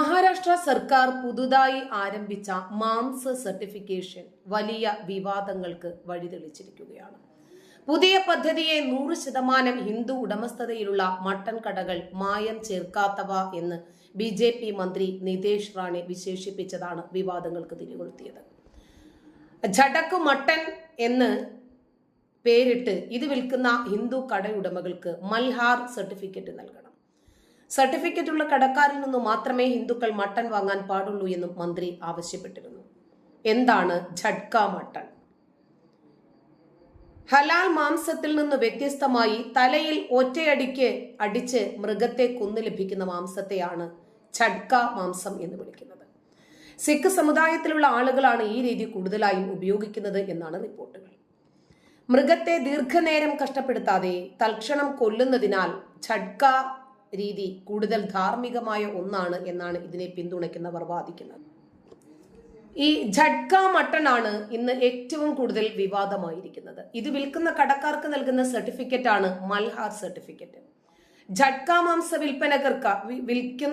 മഹാരാഷ്ട്ര സർക്കാർ പുതുതായി ആരംഭിച്ച മാംസ സർട്ടിഫിക്കേഷൻ വലിയ വിവാദങ്ങൾക്ക് വഴിതെളിച്ചിരിക്കുകയാണ്. പുതിയ പദ്ധതിയെ നൂറ് ശതമാനം ഹിന്ദു ഉടമസ്ഥതയിലുള്ള മട്ടൻ കടകൾ മായം ചേർക്കാത്തവ എന്ന് ബി ജെ പി മന്ത്രി നിതേഷ് റാണെ വിശേഷിപ്പിച്ചതാണ് വിവാദങ്ങൾക്ക് തിരികൊളുത്തിയത്. ജടക്ക് മട്ടൻ എന്ന് പേരിട്ട് ഇത് വിൽക്കുന്ന ഹിന്ദു കടയുടമകൾക്ക് മൽഹാർ സർട്ടിഫിക്കറ്റ് നൽകണം. സർട്ടിഫിക്കറ്റ് ഉള്ള കടക്കാരിൽ നിന്ന് മാത്രമേ ഹിന്ദുക്കൾ മട്ടൺ വാങ്ങാൻ പാടുള്ളൂ എന്നും മന്ത്രി ആവശ്യപ്പെട്ടിരുന്നു. എന്താണ് ഝട്ക മട്ടൺ? ഹലാൽ മാംസത്തിൽ നിന്ന് വ്യത്യസ്തമായി തലയിൽ ഒറ്റയടിക്ക് അടിച്ച് മൃഗത്തെ കൊന്നു ലഭിക്കുന്ന മാംസത്തെയാണ് ഛഡ്ക മാംസം എന്ന് വിളിക്കുന്നത്. സിഖ് സമുദായത്തിലുള്ള ആളുകളാണ് ഈ രീതി കൂടുതലായും ഉപയോഗിക്കുന്നത് എന്നാണ് റിപ്പോർട്ടുകൾ. മൃഗത്തെ ദീർഘനേരം കഷ്ടപ്പെടുത്താതെ തൽക്ഷണം കൊല്ലുന്നതിനാൽ ഛഡ്ക രീതി കൂടുതൽ ധാർമ്മികമായ ഒന്നാണ് എന്നാണ് ഇതിനെ പിന്തുണയ്ക്കുന്നവർ വാദിക്കുന്നത്. ഈ ഝഡ്ക മട്ടനാണ് ഇന്ന് ഏറ്റവും കൂടുതൽ വിവാദമായിരിക്കുന്നത്. ഇത് വിൽക്കുന്ന കടക്കാർക്ക് നൽകുന്ന സർട്ടിഫിക്കറ്റ് ആണ് മൽഹാർ സർട്ടിഫിക്കറ്റ് ഝഡ്ക മാംസ വിൽപ്പനകർക്ക്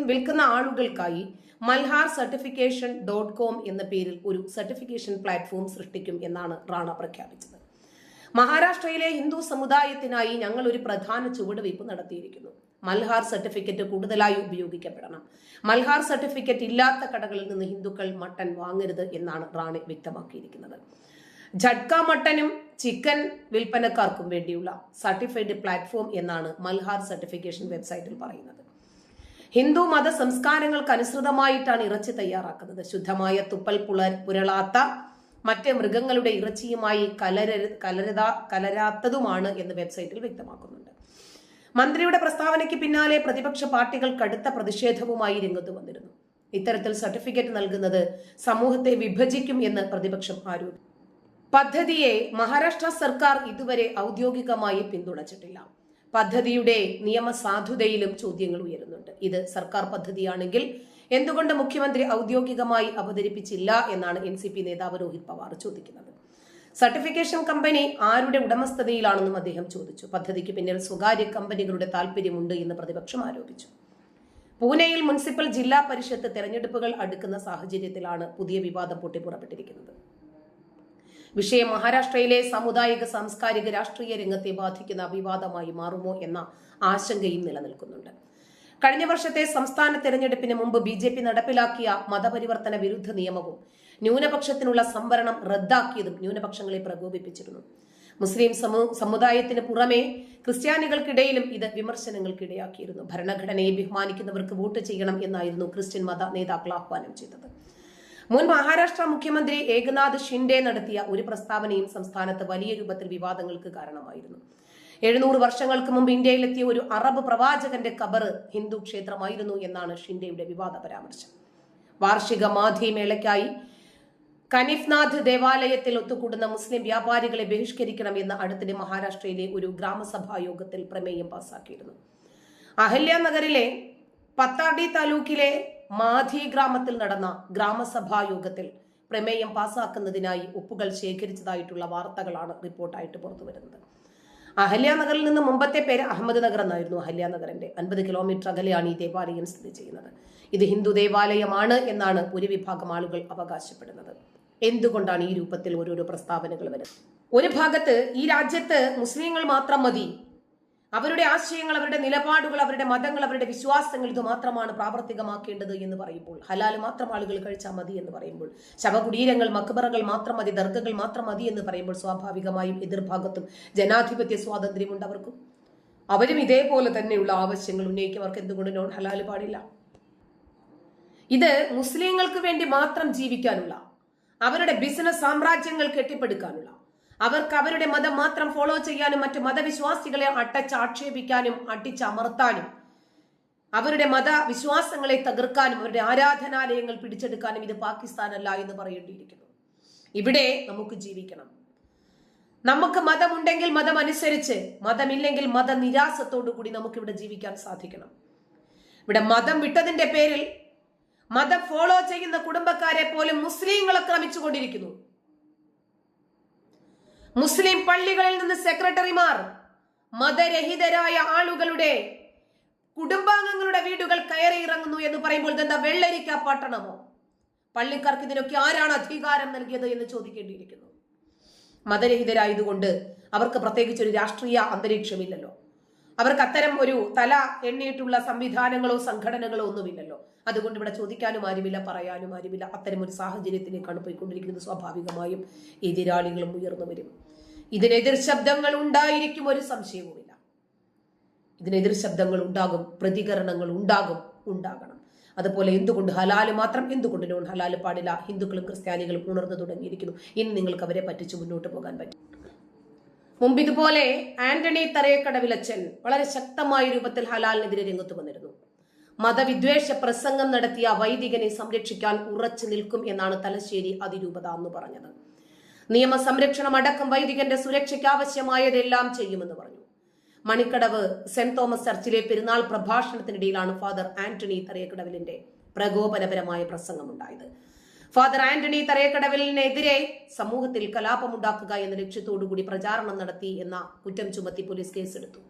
വിൽക്കുന്ന ആളുകൾക്കായി മൽഹാർ സർട്ടിഫിക്കേഷൻ ഡോട്ട് കോം എന്ന പേരിൽ ഒരു സർട്ടിഫിക്കേഷൻ പ്ലാറ്റ്ഫോം സൃഷ്ടിക്കും എന്നാണ് റാണ പ്രഖ്യാപിച്ചത്. മഹാരാഷ്ട്രയിലെ ഹിന്ദു സമുദായത്തിനായി ഞങ്ങൾ ഒരു പ്രധാന ചുവടുവയ്പ് നടത്തിയിരിക്കുന്നു. മൽഹാർ സർട്ടിഫിക്കറ്റ് കൂടുതലായി ഉപയോഗിക്കപ്പെടണം. മൽഹാർ സർട്ടിഫിക്കറ്റ് ഇല്ലാത്ത കടകളിൽ നിന്ന് ഹിന്ദുക്കൾ മട്ടൻ വാങ്ങരുത് എന്നാണ് റാണി വ്യക്തമാക്കിയിരിക്കുന്നത്. ജഡ്ക മട്ടനും ചിക്കൻ വിൽപ്പനക്കാർക്കും വേണ്ടിയുള്ള സർട്ടിഫൈഡ് പ്ലാറ്റ്ഫോം എന്നാണ് മൽഹാർ സർട്ടിഫിക്കേഷൻ വെബ്സൈറ്റിൽ പറയുന്നത്. ഹിന്ദു മത സംസ്കാരങ്ങൾക്ക് അനുസൃതമായിട്ടാണ് ഇറച്ചി തയ്യാറാക്കുന്നത്. ശുദ്ധമായ തുപ്പൽ പുളർ പുരളാത്ത മറ്റ് മൃഗങ്ങളുടെ ഇറച്ചിയുമായി കലര കലരതാ കലരാത്തതുമാണ് എന്ന് വെബ്സൈറ്റിൽ വ്യക്തമാക്കുന്നുണ്ട് മന്ത്രിയുടെ പ്രസ്താവനയ്ക്ക് പിന്നാലെ പ്രതിപക്ഷ പാർട്ടികൾ കടുത്ത പ്രതിഷേധവുമായി രംഗത്ത് വന്നിരുന്നു. ഇത്തരത്തിൽ സർട്ടിഫിക്കറ്റ് നൽകുന്നത് സമൂഹത്തെ വിഭജിക്കും എന്ന് പ്രതിപക്ഷം ആരോപിച്ചു. പദ്ധതിയെ മഹാരാഷ്ട്ര സർക്കാർ ഇതുവരെ ഔദ്യോഗികമായി പിന്തുണച്ചിട്ടില്ല. പദ്ധതിയുടെ നിയമസാധുതയിലും ചോദ്യങ്ങൾ ഉയരുന്നുണ്ട്. ഇത് സർക്കാർ പദ്ധതിയാണെങ്കിൽ എന്തുകൊണ്ട് മുഖ്യമന്ത്രി ഔദ്യോഗികമായി അവതരിപ്പിച്ചില്ല എന്നാണ് എൻ നേതാവ് രോഹിത് പവാർ ചോദിക്കുന്നത്. സർട്ടിഫിക്കേഷൻ കമ്പനി ആരുടെ ഉടമസ്ഥതയിലാണെന്നും അദ്ദേഹം ചോദിച്ചു. പദ്ധതിക്ക് പിന്നിൽ സ്വകാര്യ കമ്പനികളുടെ താല്പര്യമുണ്ട് എന്ന് പ്രതിപക്ഷം ആരോപിച്ചു. പൂനെയിൽ മുനിസിപ്പൽ ജില്ലാ പരിഷത്ത് തെരഞ്ഞെടുപ്പുകൾ അടുക്കുന്ന സാഹചര്യത്തിലാണ് പുതിയ വിവാദം പൊട്ടിപ്പുറപ്പെട്ടിരിക്കുന്നത് വിഷയം മഹാരാഷ്ട്രയിലെ സാമുദായിക സാംസ്കാരിക രാഷ്ട്രീയ രംഗത്തെ ബാധിക്കുന്ന വിവാദമായി മാറുമോ എന്ന ആശങ്കയും നിലനിൽക്കുന്നുണ്ട്. കഴിഞ്ഞ വർഷത്തെ സംസ്ഥാന തെരഞ്ഞെടുപ്പിന് മുമ്പ് ബി ജെ പി നടപ്പിലാക്കിയ മതപരിവർത്തന വിരുദ്ധ നിയമവും ന്യൂനപക്ഷത്തിനുള്ള സംവരണം റദ്ദാക്കിയതും ന്യൂനപക്ഷങ്ങളെ പ്രകോപിപ്പിച്ചിരുന്നു. മുസ്ലിം സമൂ സമുദായത്തിന് പുറമെ ക്രിസ്ത്യാനികൾക്കിടയിലും ഇത് വിമർശനങ്ങൾക്കിടയാക്കിയിരുന്നു. ഭരണഘടനയെ ബഹുമാനിക്കുന്നവർക്ക് വോട്ട് ചെയ്യണം എന്നായിരുന്നു ക്രിസ്ത്യൻ മത നേതാക്കൾ ആഹ്വാനം ചെയ്തത്. മുൻ മഹാരാഷ്ട്ര മുഖ്യമന്ത്രി ഏകനാഥ് ഷിൻഡെ നടത്തിയ ഒരു പ്രസ്താവനയും സംസ്ഥാനത്ത് വലിയ രൂപത്തിൽ വിവാദങ്ങൾക്ക് കാരണമായിരുന്നു. എഴുന്നൂറ് വർഷങ്ങൾക്ക് മുമ്പ് ഇന്ത്യയിലെത്തിയ ഒരു അറബ് പ്രവാചകന്റെ കബർ ഹിന്ദു ക്ഷേത്രമായിരുന്നു എന്നാണ് ഷിൻഡെയുടെ വിവാദ പരാമർശം. വാർഷിക മാധ്യമേളയ്ക്കായി കനിഫ്നാഥ് ദേവാലയത്തിൽ ഒത്തുകൂടുന്ന മുസ്ലിം വ്യാപാരികളെ ബഹിഷ്കരിക്കണമെന്ന് അടുത്തിടെ മഹാരാഷ്ട്രയിലെ ഒരു ഗ്രാമസഭാ യോഗത്തിൽ പ്രമേയം പാസാക്കിയിരുന്നു. അഹല്യ നഗറിലെ പത്താടി താലൂക്കിലെ മാധി ഗ്രാമത്തിൽ നടന്ന ഗ്രാമസഭാ യോഗത്തിൽ പ്രമേയം പാസാക്കുന്നതിനായി ഒപ്പുകൾ ശേഖരിച്ചതായിട്ടുള്ള വാർത്തകളാണ് റിപ്പോർട്ടായിട്ട് പുറത്തുവരുന്നത് അഹല്യാനഗറിൽ നിന്ന് മുമ്പത്തെ പേര് അഹമ്മദ് നഗർ എന്നായിരുന്നു അഹല്യ നഗറിന്റെ അൻപത് കിലോമീറ്റർ അകലെയാണ് ഈ ദേവാലയം സ്ഥിതി ചെയ്യുന്നത്. ഇത് ഹിന്ദു ദേവാലയമാണ് എന്നാണ് ഒരു വിഭാഗം ആളുകൾ അവകാശപ്പെടുന്നത്. എന്തുകൊണ്ടാണ് ഈ രൂപത്തിൽ ഓരോരോ പ്രസ്താവനകൾ വരുന്നത്? ഒരു ഭാഗത്ത് ഈ രാജ്യത്ത് മുസ്ലിങ്ങൾ മാത്രം മതി. അവരുടെ ആശയങ്ങൾ അവരുടെ നിലപാടുകൾ അവരുടെ മതങ്ങൾ അവരുടെ വിശ്വാസങ്ങൾ ഇത് മാത്രമാണ് പ്രാവർത്തികമാക്കേണ്ടത് എന്ന് പറയുമ്പോൾ ഹലാൽ മാത്രം ആളുകൾ കഴിച്ചാൽ മതി എന്ന് പറയുമ്പോൾ ശവകുടീരങ്ങൾ മക്ബറകൾ മാത്രം മതി ദർഗകൾ മാത്രം മതി എന്ന് പറയുമ്പോൾ സ്വാഭാവികമായും എതിർഭാഗത്തും ജനാധിപത്യ സ്വാതന്ത്ര്യമുണ്ട് അവർക്കും. അവരും ഇതേപോലെ തന്നെയുള്ള ആവശ്യങ്ങൾ ഉന്നയിക്കും. അവർക്ക് എന്തുകൊണ്ട് നോൺ ഹലാൽ പാടില്ല? ഇത് മുസ്ലിങ്ങൾക്ക് വേണ്ടി മാത്രം ജീവിക്കാനുള്ള അവരുടെ ബിസിനസ് സാമ്രാജ്യങ്ങൾ കെട്ടിപ്പടുക്കാനുള്ള. അവർക്ക് അവരുടെ മതം മാത്രം ഫോളോ ചെയ്യാനും മറ്റു മതവിശ്വാസികളെ അട്ടച്ചാക്ഷേപിക്കാനും അടിച്ചമർത്താനും അവരുടെ മതവിശ്വാസങ്ങളെ തകർക്കാനും അവരുടെ ആരാധനാലയങ്ങൾ പിടിച്ചെടുക്കാനും ഇത് പാകിസ്ഥാനല്ല എന്ന് പറയേണ്ടിയിരിക്കുന്നു. ഇവിടെ നമുക്ക് ജീവിക്കണം. നമുക്ക് മതമുണ്ടെങ്കിൽ മതം അനുസരിച്ച് മതമില്ലെങ്കിൽ മതനിരാസത്തോടു കൂടി നമുക്ക് ഇവിടെ ജീവിക്കാൻ സാധിക്കണം. ഇവിടെ മതം വിട്ടതിന്റെ പേരിൽ മതം ഫോളോ ചെയ്യുന്ന കുടുംബക്കാരെ പോലും മുസ്ലിങ്ങൾ ആക്രമിച്ചുകൊണ്ടിരിക്കുന്നു മുസ്ലിം പള്ളികളിൽ നിന്ന് സെക്രട്ടറിമാർ മതരഹിതരായ ആളുകളുടെ കുടുംബാംഗങ്ങളുടെ വീടുകൾ കയറി ഇറങ്ങുന്നു എന്ന് പറയുമ്പോൾ ഇതെന്താ വെള്ളരിക്ക പട്ടണമോ? പള്ളിക്കാർക്ക് ഇതിനൊക്കെ ആരാണ് അധികാരം നൽകിയത് എന്ന് ചോദിക്കേണ്ടിയിരിക്കുന്നു. മതരഹിതരായതുകൊണ്ട് അവർക്ക് പ്രത്യേകിച്ച് ഒരു രാഷ്ട്രീയ അന്തരീക്ഷമില്ലല്ലോ. അവർക്ക് അത്തരം ഒരു തല എണ്ണിയിട്ടുള്ള സംവിധാനങ്ങളോ സംഘടനകളോ ഒന്നുമില്ലല്ലോ. അതുകൊണ്ട് ഇവിടെ ചോദിക്കാനും ആരുമില്ല പറയാനും ആരുമില്ല. അത്തരം ഒരു സാഹചര്യത്തിലേക്കാണ് പോയിക്കൊണ്ടിരിക്കുന്നത് സ്വാഭാവികമായും. എതിരാളികളും ഉയർന്നു വരും ഇതിനെതിർ ശബ്ദങ്ങൾ ഉണ്ടായിരിക്കും ഒരു സംശയവുമില്ല. ഇതിനെതിർ ശബ്ദങ്ങൾ ഉണ്ടാകും പ്രതികരണങ്ങൾ ഉണ്ടാകും ഉണ്ടാകണം. അതുപോലെ എന്തുകൊണ്ട് ഹലാൽ മാത്രം എന്തുകൊണ്ട് നോൺ ഹലാൽ പാടില്ല? ഹിന്ദുക്കളും ക്രിസ്ത്യാനികളും ഉണർന്നു തുടങ്ങിയിരിക്കുന്നു. ഇനി നിങ്ങൾക്ക് അവരെ പറ്റിച്ച് മുന്നോട്ട് പോകാൻ പറ്റും. മുമ്പ് ഇതുപോലെ ആന്റണി തറയക്കടവിലച്ചൻ വളരെ ശക്തമായ രൂപത്തിൽ ഹലാലിനെതിരെ രംഗത്ത് വന്നിരുന്നു. മതവിദ്വേഷ പ്രസംഗം നടത്തിയ വൈദികനെ സംരക്ഷിക്കാൻ ഉറച്ചു നിൽക്കും എന്നാണ് തലശ്ശേരി അതിരൂപത എന്ന് പറഞ്ഞത്. നിയമ സംരക്ഷണം അടക്കം വൈദികന്റെ സുരക്ഷയ്ക്ക് ആവശ്യമായതെല്ലാം ചെയ്യുമെന്ന് പറഞ്ഞു. മണിക്കടവ് സെന്റ് തോമസ് ചർച്ചിലെ പെരുന്നാൾ പ്രഭാഷണത്തിനിടയിലാണ് ഫാദർ ആന്റണി തറയക്കടവിലിന്റെ പ്രകോപനപരമായ പ്രസംഗമുണ്ടായത്. ഫാദർ ആന്റണി തറയക്കടവിലിനെതിരെ സമൂഹത്തിൽ കലാപമുണ്ടാക്കുക എന്ന ലക്ഷ്യത്തോടുകൂടി പ്രചാരണം നടത്തി എന്ന കുറ്റം ചുമത്തി പോലീസ് കേസെടുത്തു.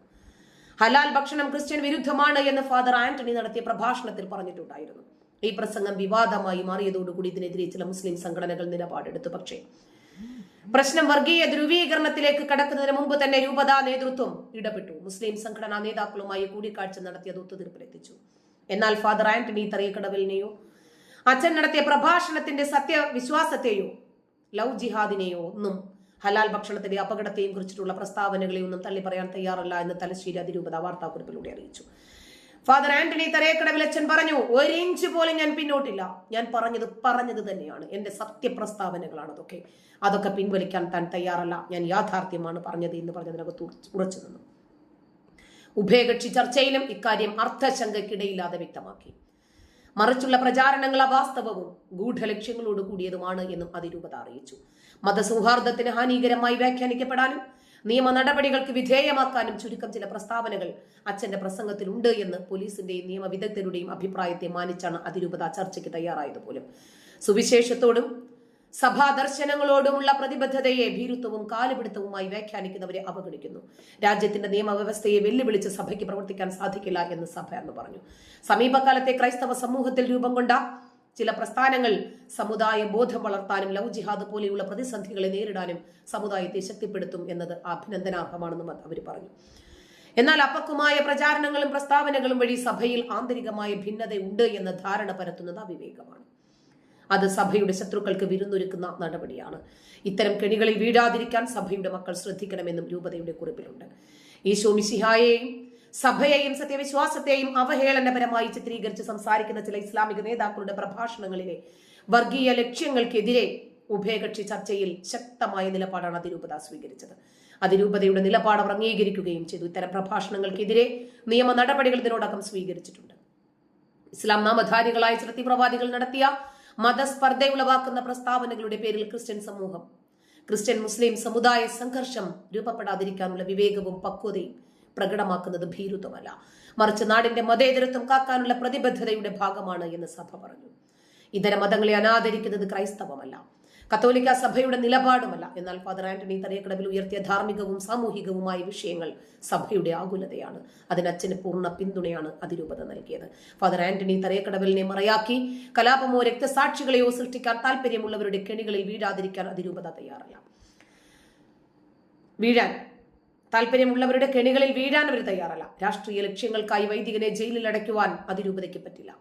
ഹലാൽ ഭക്ഷണം ക്രിസ്ത്യൻ വിരുദ്ധമാണ് എന്ന് ഫാദർ ആന്റണി നടത്തിയ പ്രഭാഷണത്തിൽ പറഞ്ഞിട്ടുണ്ടായിരുന്നു. ഈ പ്രസംഗം വിവാദമായി മാറിയതോടുകൂടി ഇതിനെതിരെ ചില മുസ്ലിം സംഘടനകൾ നിലപാടെടുത്തു. പക്ഷേ പ്രശ്നം വർഗീയ ധ്രുവീകരണത്തിലേക്ക് കടക്കുന്നതിന് മുമ്പ് തന്നെ രൂപതാ നേതൃത്വം ഇടപെട്ടു. മുസ്ലിം സംഘടനാ നേതാക്കളുമായി കൂടിക്കാഴ്ച നടത്തിയത് ഒത്തുതീർപ്പിലെത്തിച്ചു. എന്നാൽ ഫാദർ ആന്റണി തറയക്കടവിലിനെയോ അച്ഛൻ നടത്തിയ പ്രഭാഷണത്തിന്റെ സത്യവിശ്വാസത്തെയോ ലവ് ജിഹാദിനെയോ ഒന്നും ഹലാൽ ഭക്ഷണത്തിന്റെ അപകടത്തെയും കുറിച്ചിട്ടുള്ള പ്രസ്താവനകളെ ഒന്നും തള്ളി പറയാൻ തയ്യാറല്ല എന്ന് തലശ്ശേരി അതിരൂപത വാർത്താക്കുറിപ്പിലൂടെ അറിയിച്ചു. ഫാദർ ആന്റണി തരേക്കടവിൽ അച്ഛൻ പറഞ്ഞു ഒരു ഇഞ്ച് പോലും ഞാൻ പിന്നോട്ടില്ല. ഞാൻ പറഞ്ഞത് പറഞ്ഞത് തന്നെയാണ്. എന്റെ സത്യപ്രസ്താവനകളാണ് അതൊക്കെ. അതൊക്കെ പിൻവലിക്കാൻ താൻ തയ്യാറല്ല. ഞാൻ യാഥാർത്ഥ്യമാണ് പറഞ്ഞത് എന്ന് പറഞ്ഞതിനകത്ത് ഉറച്ചു നിന്നു. ഉഭയകക്ഷി ചർച്ചയിലും ഇക്കാര്യം അർത്ഥശങ്കയ്ക്കിടയില്ലാതെ വ്യക്തമാക്കി. മറിച്ചുള്ള പ്രചാരണങ്ങൾ അവാസ്തവവും ഗൂഢലക്ഷ്യങ്ങളോട് കൂടിയതുമാണ് എന്നും അതിരൂപത അറിയിച്ചു. മതസൗഹാർദ്ദത്തിന് ഹാനികരമായി വ്യാഖ്യാനിക്കപ്പെടാനും നിയമ നടപടികൾക്ക് വിധേയമാക്കാനും ചുരുക്കം ചില പ്രസ്താവനകൾ അച്ഛന്റെ പ്രസംഗത്തിൽ ഉണ്ട് എന്ന് പോലീസിന്റെയും നിയമവിദഗ്ധരുടെയും അഭിപ്രായത്തെ മാനിച്ചാണ് അതിരൂപത ചർച്ചയ്ക്ക് തയ്യാറായത് പോലും സുവിശേഷത്തോടും സഭാദർശനങ്ങളോടുമുള്ള പ്രതിബദ്ധതയെ ഭീരുത്വവും കാലുപിടുത്തവുമായി വ്യാഖ്യാനിക്കുന്നവരെ അവഗണിക്കുന്നു. രാജ്യത്തിന്റെ നിയമവ്യവസ്ഥയെ വെല്ലുവിളിച്ച് സഭയ്ക്ക് പ്രവർത്തിക്കാൻ സാധിക്കില്ല എന്ന് സഭ എന്ന് പറഞ്ഞു. സമീപകാലത്തെ ക്രൈസ്തവ സമൂഹത്തിൽ രൂപം കൊണ്ട ചില പ്രസ്ഥാനങ്ങൾ സമുദായ ബോധം വളർത്താനും ലവ് ജിഹാദ് പോലെയുള്ള പ്രതിസന്ധികളെ നേരിടാനും സമുദായത്തെ ശക്തിപ്പെടുത്തും എന്നത് അഭിനന്ദനാർഹമാണെന്നും അവർ പറഞ്ഞു. എന്നാൽ അപ്പക്കുമായ പ്രചാരണങ്ങളും പ്രസ്താവനകളും വഴി സഭയിൽ ആന്തരികമായ ഭിന്നതയുണ്ട് എന്ന ധാരണ പരത്തുന്നത് അവിവേകമാണ്. അത് സഭയുടെ ശത്രുക്കൾക്ക് വിരുന്നൊരുക്കുന്ന നടപടിയാണ്. ഇത്തരം കെണികളിൽ വീഴാതിരിക്കാൻ സഭയുടെ മക്കൾ ശ്രദ്ധിക്കണമെന്നും രൂപതയുടെ കുറിപ്പിലുണ്ട്. ഈശോ മിശിഹായെയും സഭയെയും സത്യവിശ്വാസത്തെയും അവഹേളനപരമായി ചിത്രീകരിച്ച് സംസാരിക്കുന്ന ചില ഇസ്ലാമിക നേതാക്കളുടെ പ്രഭാഷണങ്ങളിലെ വർഗീയ ലക്ഷ്യങ്ങൾക്കെതിരെ ഉഭയകക്ഷി ചർച്ചയിൽ ശക്തമായ നിലപാടാണ് അതിരൂപത സ്വീകരിച്ചത്. അതിരൂപതയുടെ നിലപാട് അവർ അംഗീകരിക്കുകയും ചെയ്തു. ഇത്തരം പ്രഭാഷണങ്ങൾക്കെതിരെ നിയമ നടപടികൾ ഇതിനോടകം സ്വീകരിച്ചിട്ടുണ്ട്. ഇസ്ലാം നാമധാരികളായ ചില തീവ്രവാദികൾ നടത്തിയ മതസ്പർദ്ധ ഉളവാക്കുന്ന പ്രസ്താവനകളുടെ പേരിൽ ക്രിസ്ത്യൻ സമൂഹം ക്രിസ്ത്യൻ മുസ്ലിം സമുദായ സംഘർഷം രൂപപ്പെടാതിരിക്കാനുള്ള വിവേകവും പക്വതയും പ്രകടമാക്കുന്നത് ഭീരുത്വമല്ല. മറിച്ച് നാടിന്റെ മതേതരത്വം കാക്കാനുള്ള പ്രതിബദ്ധതയുടെ ഭാഗമാണ് എന്ന് സഭ പറഞ്ഞു. ഇതര മതങ്ങളെ അനാദരിക്കുന്നത് ക്രൈസ്തവമല്ല. കത്തോലിക്ക സഭയുടെ നിലപാടുമല്ല. എന്നാൽ ഫാദർ ആന്റണി തറയക്കടവിൽ ഉയർത്തിയ ധാർമ്മികവും സാമൂഹികവുമായ വിഷയങ്ങൾ സഭയുടെ ആകുലതയാണ്. അതിന് അച്ഛന് പൂർണ പിന്തുണയാണ് അതിരൂപത നൽകിയത്. ഫാദർ ആന്റണി തറയക്കടവിലിനെ മറയാക്കി കലാപമോ രക്തസാക്ഷികളെയോ സൃഷ്ടിക്കാൻ താല്പര്യമുള്ളവരുടെ കെണികളിൽ വീഴാതിരിക്കാൻ അതിരൂപത തയ്യാറല്ല. വീഴാൻ താല്പര്യമുള്ളവരുടെ കെണികളിൽ വീഴാൻ അവർ തയ്യാറല്ല. രാഷ്ട്രീയ ലക്ഷ്യങ്ങൾക്കായി വൈദികനെ ജയിലിൽ അടയ്ക്കുവാൻ അതിരൂപതയ്ക്ക് പറ്റില്ല.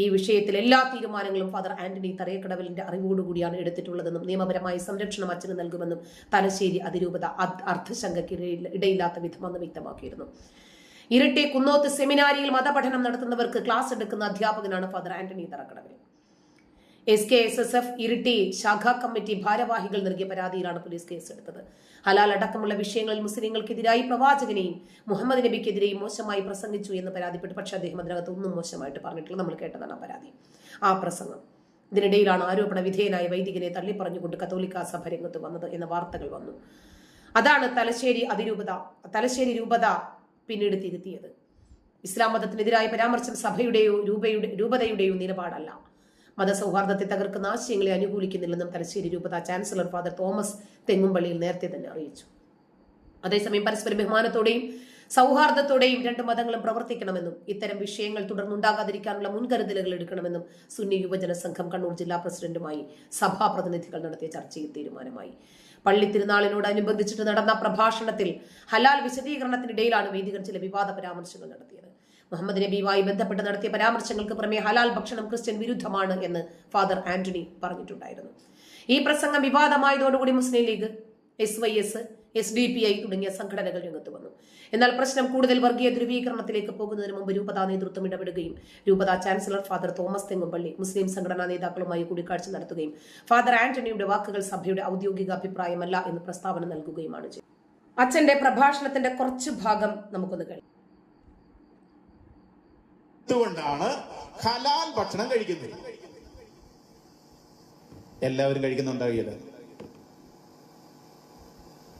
ഈ വിഷയത്തിൽ എല്ലാ തീരുമാനങ്ങളും ഫാദർ ആന്റണി തറയക്കടവലിന്റെ അറിവോടുകൂടിയാണ് എടുത്തിട്ടുള്ളതെന്നും നിയമപരമായ സംരക്ഷണം അച്ഛന് നൽകുമെന്നും തലശ്ശേരി അതിരൂപത അർദ്ധശങ്കയ്ക്ക് ഇടയില്ലാത്ത വിധം വിധമെന്ന് വ്യക്തമാക്കിയിരുന്നു. ഇരട്ടി കുന്നോത്ത് സെമിനാരിയിൽ മതപഠനം നടത്തുന്നവർക്ക് ക്ലാസ് എടുക്കുന്ന അധ്യാപകനാണ് father Antony Tharakkadavil. S K S S F Iritty ശാഖാ കമ്മിറ്റി ഭാരവാഹികൾ നൽകിയ പരാതിയിലാണ് പോലീസ് കേസെടുത്തത്. ഹലാൽ അടക്കമുള്ള വിഷയങ്ങളിൽ മുസ്ലിങ്ങൾക്കെതിരായി പ്രവാചകനെയും മുഹമ്മദ് നബിക്കെതിരെയും മോശമായി പ്രസംഗിച്ചു എന്ന് പരാതിപ്പെട്ടു. പക്ഷെ അദ്ദേഹം അതിനകത്ത് ഒന്നും മോശമായിട്ട് പറഞ്ഞിട്ടില്ല. നമ്മൾ കേട്ടതാണ് ആ പരാതി. ആ പ്രസംഗം. ഇതിനിടയിലാണ് ആരോപണ വിധേയനായ വൈദികനെ തള്ളിപ്പറഞ്ഞുകൊണ്ട് കത്തോലിക്ക സഭ രംഗത്ത് വന്നത് എന്ന വാർത്തകൾ വന്നു. അതാണ് തലശ്ശേരി അതിരൂപത തലശ്ശേരി രൂപത പിന്നീട് തിരുത്തിയത്. ഇസ്ലാം മതത്തിനെതിരായ പരാമർശം സഭയുടെയോ രൂപയുടെ രൂപതയുടെയോ നിലപാടല്ല. മതസൗഹാർദ്ദത്തെ തകർക്കുന്ന ആശയങ്ങളെ അനുകൂലിക്കുന്നില്ലെന്നും തലശ്ശേരി രൂപത ചാൻസലർ ഫാദർ തോമസ് തെങ്ങുംപള്ളിയിൽ നേരത്തെ തന്നെ അറിയിച്ചു. അതേസമയം പരസ്പര ബഹുമാനത്തോടെയും സൗഹാർദ്ദത്തോടെയും രണ്ട് മതങ്ങളും പ്രവർത്തിക്കണമെന്നും ഇത്തരം വിഷയങ്ങൾ തുടർന്നുണ്ടാകാതിരിക്കാനുള്ള മുൻകരുതലുകൾ എടുക്കണമെന്നും സുന്നി യുവജന സംഘം കണ്ണൂർ ജില്ലാ പ്രസിഡന്റുമായി സഭാ പ്രതിനിധികൾ നടത്തിയ ചർച്ചയിൽ തീരുമാനമായി. പള്ളി തിരുനാളിനോടനുബന്ധിച്ചിട്ട് നടന്ന പ്രഭാഷണത്തിൽ ഹലാൽ വിശദീകരണത്തിനിടയിലാണ് വേദികൾ ചില വിവാദ പരാമർശങ്ങൾ നടത്തിയത്. മുഹമ്മദ് നബിയുമായി ബന്ധപ്പെട്ട് നടത്തിയ പരാമർശങ്ങൾക്ക് പുറമെ ഹലാൽ ഭക്ഷണം ക്രിസ്ത്യൻ വിരുദ്ധമാണ് എന്ന് ഫാദർ ആന്റണി പറഞ്ഞിട്ടുണ്ടായിരുന്നു. ഈ പ്രസംഗം വിവാദമായതോടുകൂടി Muslim league S Y S S D P I തുടങ്ങിയ സംഘടനകൾ രംഗത്ത് വന്നു. എന്നാൽ പ്രശ്നം കൂടുതൽ വർഗീയ ധ്രുവീകരണത്തിലേക്ക് പോകുന്നതിന് മുമ്പ് രൂപതാ നേതൃത്വം ഇടപെടുകയും രൂപതാ chancellor father Thomas Thengumpally Muslim സംഘടനാ നേതാക്കളുമായി കൂടിക്കാഴ്ച നടത്തുകയും ഫാദർ ആന്റണിയുടെ വാക്കുകൾ സഭയുടെ ഔദ്യോഗിക അഭിപ്രായമല്ല എന്ന് പ്രസ്താവന നൽകുകയുമാണ് ചെയ്തത്. അച്ഛന്റെ പ്രഭാഷണത്തിന്റെ കുറച്ച് ഭാഗം നമുക്കൊന്ന് കഴിയും എന്തുകൊണ്ടാണ് ഹലാൽ ഭക്ഷണം കഴിക്കുന്നത്. എല്ലാവരും കഴിക്കുന്നുണ്ടാവുകയില്ല.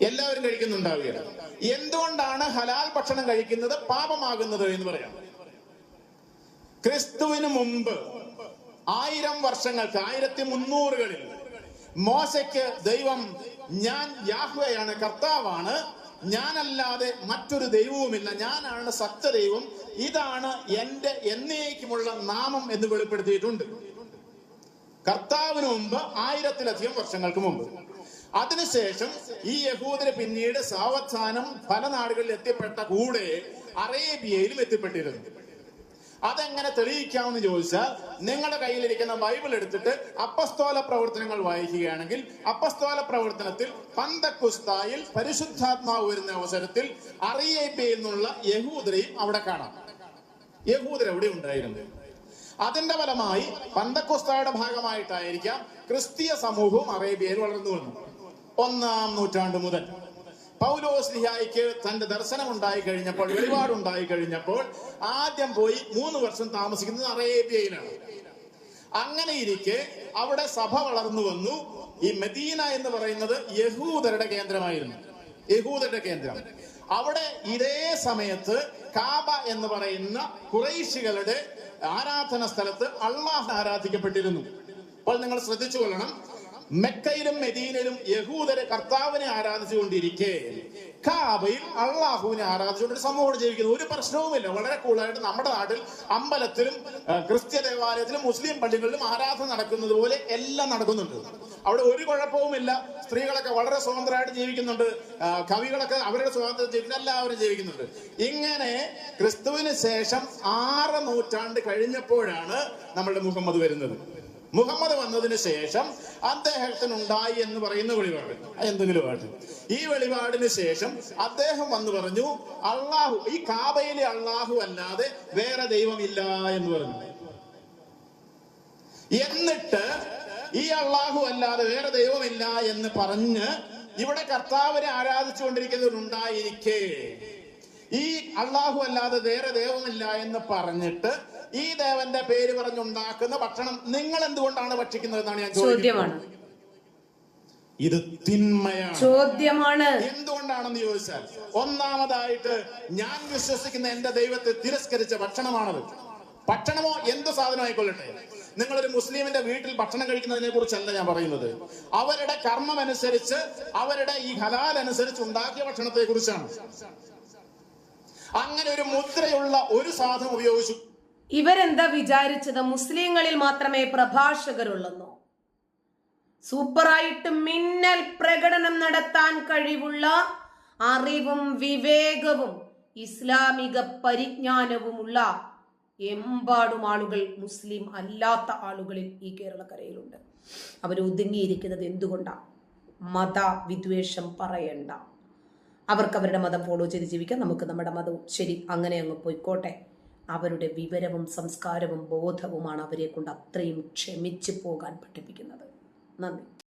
എല്ലാവരും കഴിക്കുന്നുണ്ടാവുകയില്ല. എന്തുകൊണ്ടാണ് ഹലാൽ ഭക്ഷണം കഴിക്കുന്നത് പാപമാകുന്നത് എന്ന് പറയാം. ക്രിസ്തുവിന് മുമ്പ് ആയിരം വർഷങ്ങൾക്ക് ആയിരത്തി മുന്നൂറുകളിൽ മോശയ്ക്ക് ദൈവം ഞാൻ യാഹുവയാണ് കർത്താവാണ് ഞാനല്ലാതെ മറ്റൊരു ദൈവവുമില്ല. ഞാനാണ് സത്യദൈവം. ഇതാണ് എന്റെ എന്നേക്കുമുള്ള നാമം എന്ന് വെളിപ്പെടുത്തിയിട്ടുണ്ട്. കർത്താവിന് മുമ്പ് ആയിരത്തിലധികം വർഷങ്ങൾക്ക് മുമ്പ്. അതിനുശേഷം ഈ യഹൂദര് പിന്നീട് സാവധാനം പല നാടുകളിൽ എത്തിപ്പെട്ട കൂടെ അറേബ്യയിലും എത്തിപ്പെട്ടിരുന്നു. അതെങ്ങനെ തെളിയിക്കാമെന്ന് ചോദിച്ചാൽ നിങ്ങളുടെ കയ്യിലിരിക്കുന്ന ബൈബിൾ എടുത്തിട്ട് അപ്പസ്തോല പ്രവർത്തനങ്ങൾ വായിക്കുകയാണെങ്കിൽ അപ്പസ്തോല പ്രവർത്തനത്തിൽ പന്തക്കുസ്തായിൽ പരിശുദ്ധാത്മാവ് വരുന്ന അവസരത്തിൽ അറിയേപ്പയിൽ നിന്നുള്ള യഹൂദരെയും അവിടെ കാണാം. യഹൂദർ എവിടെ ഉണ്ടായിരുന്നു? അതിന്റെ ഫലമായി പന്തക്കുസ്തായുടെ ഭാഗമായിട്ടായിരിക്കാം ക്രിസ്തീയ സമൂഹവും അറേബ്യയിൽ വളർന്നു വന്നു ഒന്നാം നൂറ്റാണ്ട് മുതൽ. പൗലോസ് ലിഹായിക്ക് തന്റെ ദർശനം ഉണ്ടായി കഴിഞ്ഞപ്പോൾ വെളിപാടുണ്ടായി കഴിഞ്ഞപ്പോൾ ആദ്യം പോയി മൂന്ന് വർഷം താമസിക്കുന്നത് അറേബ്യയിലാണ്. അങ്ങനെ ഇരിക്കെ അവിടെ സഭ വളർന്നു വന്നു. ഈ മെദീന എന്ന് പറയുന്നത് യഹൂദരുടെ കേന്ദ്രമായിരുന്നു. യഹൂദരുടെ കേന്ദ്രം. അവിടെ ഇതേ സമയത്ത് കാബ എന്ന് പറയുന്ന കുറൈശികളുടെ ആരാധന സ്ഥലത്ത് അള്ളാഹ് ആരാധിക്കപ്പെട്ടിരുന്നു. അപ്പോൾ നിങ്ങൾ ശ്രദ്ധിച്ചു കൊള്ളണം മെക്കയിലും മെദീനയിലും യഹൂദരെ കർത്താവിനെ ആരാധിച്ചുകൊണ്ടിരിക്കെ. കാബയിൽ അള്ളാഹുവിനെ ആരാധിച്ചുകൊണ്ട് സമൂഹം ജീവിക്കുന്നത് ഒരു പ്രശ്നവുമില്ല. വളരെ കൂളായിട്ട് നമ്മുടെ നാട്ടിൽ അമ്പലത്തിലും ക്രിസ്ത്യ ദേവാലയത്തിലും മുസ്ലിം പള്ളികളിലും ആരാധന നടക്കുന്നത് പോലെ എല്ലാം നടക്കുന്നുണ്ട്. അവിടെ ഒരു കുഴപ്പവുമില്ല. സ്ത്രീകളൊക്കെ വളരെ സ്വതന്ത്രമായിട്ട് ജീവിക്കുന്നുണ്ട്. കവികളൊക്കെ അവരുടെ സ്വാതന്ത്ര്യം ജീവിക്കുന്നു എല്ലാവരും ജീവിക്കുന്നുണ്ട്. ഇങ്ങനെ ക്രിസ്തുവിന് ശേഷം ആറ് നൂറ്റാണ്ട് കഴിഞ്ഞപ്പോഴാണ് നമ്മളുടെ മുഹമ്മദ് വരുന്നത്. മുഹമ്മദ് വന്നതിന് ശേഷം അദ്ദേഹത്തിന് ഉണ്ടായി എന്ന് പറയുന്ന വെളിപാട്. എന്തെങ്കിലും ആയിട്ട് ഈ വെളിപാടിന് ശേഷം അദ്ദേഹം വന്ന് പറഞ്ഞു അള്ളാഹു ഈ കാബയിലെ അള്ളാഹു അല്ലാതെ വേറെ ദൈവമില്ല എന്ന് പറഞ്ഞു. എന്നിട്ട് ഈ അള്ളാഹു അല്ലാതെ വേറെ ദൈവമില്ല എന്ന് പറഞ്ഞ് ഇവിടെ കർത്താവിനെ ആരാധിച്ചുകൊണ്ടിരിക്കുന്നവരുണ്ടായിരിക്കെ. ഈ അള്ളാഹു അല്ലാതെ വേറെ ദൈവമില്ല എന്ന് പറഞ്ഞിട്ട് ഈ ദേവന്റെ പേര് പറഞ്ഞുണ്ടാക്കുന്ന ഭക്ഷണം നിങ്ങൾ എന്തുകൊണ്ടാണ് ഭക്ഷിക്കുന്നത് എന്നാണ് ഞാൻ ചോദ്യമാണ്. ഇത് തിന്മയാണ്. ചോദ്യമാണ്. എന്തുകൊണ്ടാണെന്ന് ചോദിച്ചാൽ ഒന്നാമതായിട്ട് ഞാൻ വിശ്വസിക്കുന്ന എന്റെ ദൈവത്തെ തിരസ്കരിച്ച ഭക്ഷണമാണത്. ഭക്ഷണമോ എന്ത് സാധനമായിക്കൊള്ളട്ടെ നിങ്ങളൊരു മുസ്ലിമിന്റെ വീട്ടിൽ ഭക്ഷണം കഴിക്കുന്നതിനെ കുറിച്ചല്ല ഞാൻ പറയുന്നത്. അവരുടെ കർമ്മം അനുസരിച്ച് അവരുടെ ഈ ഹലാൽ അനുസരിച്ച് ഉണ്ടാക്കിയ ഭക്ഷണത്തെ കുറിച്ചാണ് അങ്ങനെ ഒരു മുദ്രയുള്ള ഒരു സാധനം ഉപയോഗിച്ചു ഇവരെന്താ വിചാരിച്ചത്? മുസ്ലിങ്ങളിൽ മാത്രമേ പ്രഭാഷകരുള്ളെന്നോ? സൂപ്പറായിട്ട് മിന്നൽ പ്രകടനം നടത്താൻ കഴിവുള്ള അറിവും വിവേകവും ഇസ്ലാമിക പരിജ്ഞാനവുമുള്ള എമ്പാടും ആളുകൾ മുസ്ലിം അല്ലാത്ത ആളുകളിൽ ഈ കേരളക്കരയിലുണ്ട്. അവർ ഒതുങ്ങിയിരിക്കുന്നത് എന്തുകൊണ്ടാണ് മത വിദ്വേഷം പറയണ്ട. അവർക്ക് അവരുടെ മതം ഫോളോ ചെയ്ത് ജീവിക്കാം. നമുക്ക് നമ്മുടെ മതവും ശരി അങ്ങനെ അങ്ങ് പോയിക്കോട്ടെ. അവരുടെ വിവരവും സംസ്കാരവും ബോധവുമാണ് അവരെ കൊണ്ട് അത്രയും ക്ഷമിച്ചു പോകാൻ പഠിപ്പിക്കുന്നത്. നന്ദി.